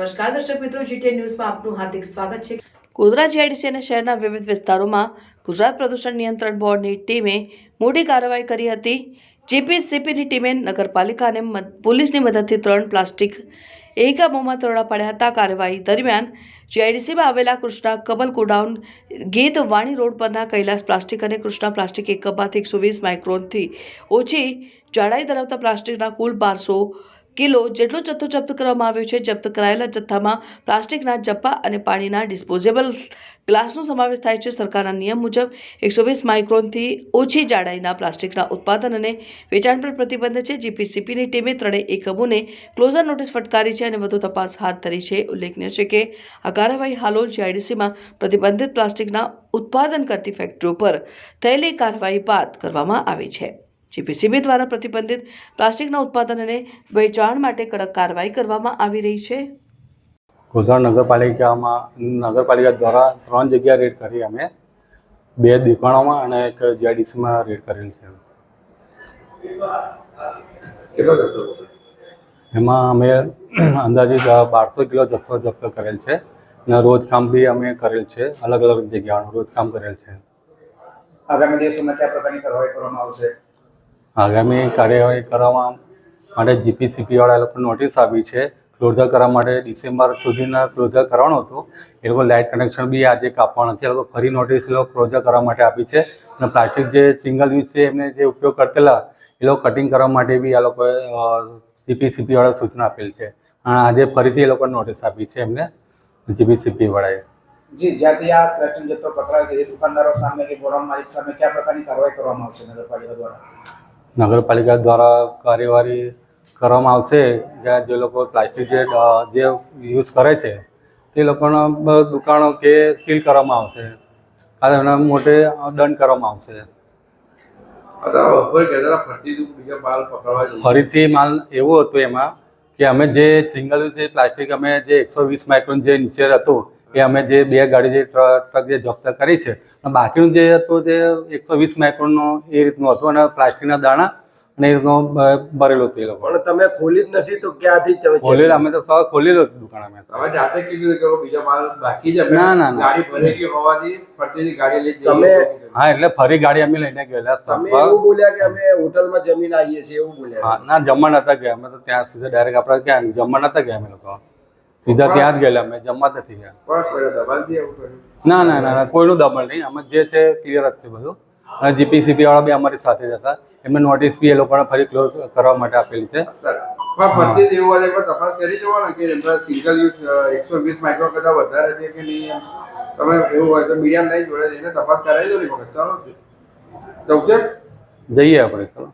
નમસ્કાર, દર્શક મિત્રો જીટીએ ન્યૂઝમાં આપનું હાર્દિક સ્વાગત છે. ગોધરા જીઆઈડીસી અને શહેરના વિવિધ વિસ્તારોમાં ગુજરાત પ્રદૂષણ નિયંત્રણ બોર્ડની ટીમે મોટી કાર્યવાહી કરી હતી. જીપીસીપીની ટીમે નગરપાલિકા અને પોલીસની મદદથી ત્રણ પ્લાસ્ટિક એકમોમાં તોડા પાડ્યા હતા. કાર્યવાહી દરમિયાન જીઆઈડીસીમાં આવેલા કૃષ્ણા કબલ ગોડાઉન ગીત વાણી રોડ પરના કૈલાસ પ્લાસ્ટિક અને કૃષ્ણા પ્લાસ્ટિક એકમમાંથી એકસો વીસ માઇક્રોનથી ઓછી જાડાઈ ધરાવતા પ્લાસ્ટિકના કુલ બારસો કિલો જેટલો જથ્થો જપ્ત કરવામાં આવ્યો છે, જપ્ત કરાયેલા જથ્થામાં પ્લાસ્ટિકના જપ્પા અને પાણીના ડિસ્પોઝેબલ ગ્લાસનો સમાવેશ થાય છે. સરકારના નિયમ મુજબ એકસો વીસ માઇક્રોનથી ઓછી જાડાઈના પ્લાસ્ટિકના ઉત્પાદન અને વેચાણ પર પ્રતિબંધ છે. જીપીસીપીની ટીમે ત્રણેય એકમોને ક્લોઝર નોટિસ ફટકારી છે અને વધુ તપાસ હાથ ધરી છે. ઉલ્લેખનીય છે કે આ કાર્યવાહી હાલોલ જીઆઈડીસીમાં પ્રતિબંધિત પ્લાસ્ટિકના ઉત્પાદન કરતી ફેક્ટરીઓ પર થયેલી કાર્યવાહી બાદ કરવામાં આવી છે. જીપીસીબી દ્વારા પ્રતિબંધિત પ્લાસ્ટિકના ઉત્પાદન અને વેચાણ માટે કડક કાર્યવાહી કરવામાં આવી રહી છે. ગોધરા નગરપાલિકામાં નગરપાલિકા દ્વારા ત્રણ જગ્યા રેડ કરી અમે. બે દુકાનોમાં અને એક જીઆઈડીસીમાં રેડ કરેલ છે? એમાં અમે અંદાજિત બારસો કિલો જથ્થો જપ્ત કરેલ છે અને રોજકામ બી અમે કરેલ છે અલગ અલગ જગ્યાઓનું રોજકામ કરેલ છે. આગામી દિવસોમાં કયા પ્રકારની કાર્યવાહી કરવામાં આવશે? આગામી કાર્યવાહી કરવા માટે જીપીસીપી વાળા લોકો નોટિસ આપી છે. ક્લોઝર કરવા માટે ડિસેમ્બર સુધીના ક્લોઝર કરવાનું હતું. એ લોકો લાઇટ કનેક્શન બી આજે કાપવાના છે એ લોકો ફરી નોટિસ એ લોકો ક્લોઝર કરવા માટે આપી છે. અને પ્લાસ્ટિક જે સિંગલ યુઝ છે એમને જે ઉપયોગ કરતેલા, એ લોકો કટિંગ કરવા માટે બી આ લોકોએ જીપીસીપી વાળા સૂચના આપેલ છે. અને આજે ફરીથી એ લોકોને નોટિસ આપી છે એમને જીપીસીપી વાળાએ. જી, જ્યાંથી આ પ્લેટિન જથ્થો પકડાયો છે દુકાનદારો સામે કે ગોડાઉન માલિક સામે કયા પ્રકારની કાર્યવાહી કરવામાં આવશે નગરપાલિકા દ્વારા? નગરપાલિકા દ્વારા કાર્યવાહી કરવામાં આવશે. જ્યાં જે લોકો પ્લાસ્ટિક જે જે યુઝ કરે છે તે લોકોના દુકાનો કે સીલ કરવામાં આવશે. કાલે એના મોટે દંડ કરવામાં આવશે. ફરીથી માલ એવો હતો એમાં કે અમે જે સિંગલ યુઝ પ્લાસ્ટિક અમે જે એકસો વીસ માઇક્રોન જે નીચે હતું એ અમે જે બે ગાડી જે ટ્રક જે જપ્ત કરી છે અને બાકીનું જે હતું તે એકસો વીસ માઇક્રોનનો એ રીતનું હતું અને પ્લાસ્ટિકના દાણા અને એ રીતનું ભરેલો હતું એ લોકો. પણ તમે ખોલી જ નથી તો ક્યાંથી તમે અમે તો સવારે ખોલેલું હતું દુકાન અમે તમે જાતે કીધું કે બીજા માલ બાકી છે ના, ના, ના. ગાડી ભરી ગઈ હોવાથી ફરતી ગાડી લઈ તમે- હા એટલે ફરી ગાડી અમે લઈને ગયેલા તમે એવું બોલ્યા કે અમે હોટલમાં જમીન આવીએ છીએ એવું બોલ્યા? ના જમવા નતા ગયા અમે તો ત્યાં સીધા ડાયરેક્ટ આપણે ક્યાં જમવા નતા ગયા અમે લોકો. સીધા ત્યાં જ ગયેલા અમે જમવા જ નથી ગયા. ના ના ના કોઈનું દમણ નહીં. અમે જે છે ક્લિયર જ છે બધું. અને જીપીસીપી વાળા બી અમારી સાથે જ હતા. એમને નોટિસ બી એ લોકોને ફરી ક્લોઝ કરવા માટે આપેલી છે. પણ એવું હોય તો એકવાર તપાસ કરી જવો ને કે એમના સિંગલ એકસો વીસ માઇક્રો કરતા વધારે છે કે નહીં એમ. તમે એવું હોય તો મીડિયમ નહીં જોડે જઈને તપાસ કરાવી દો ને ચાલો જવું છે? જઈએ આપણે ચલો.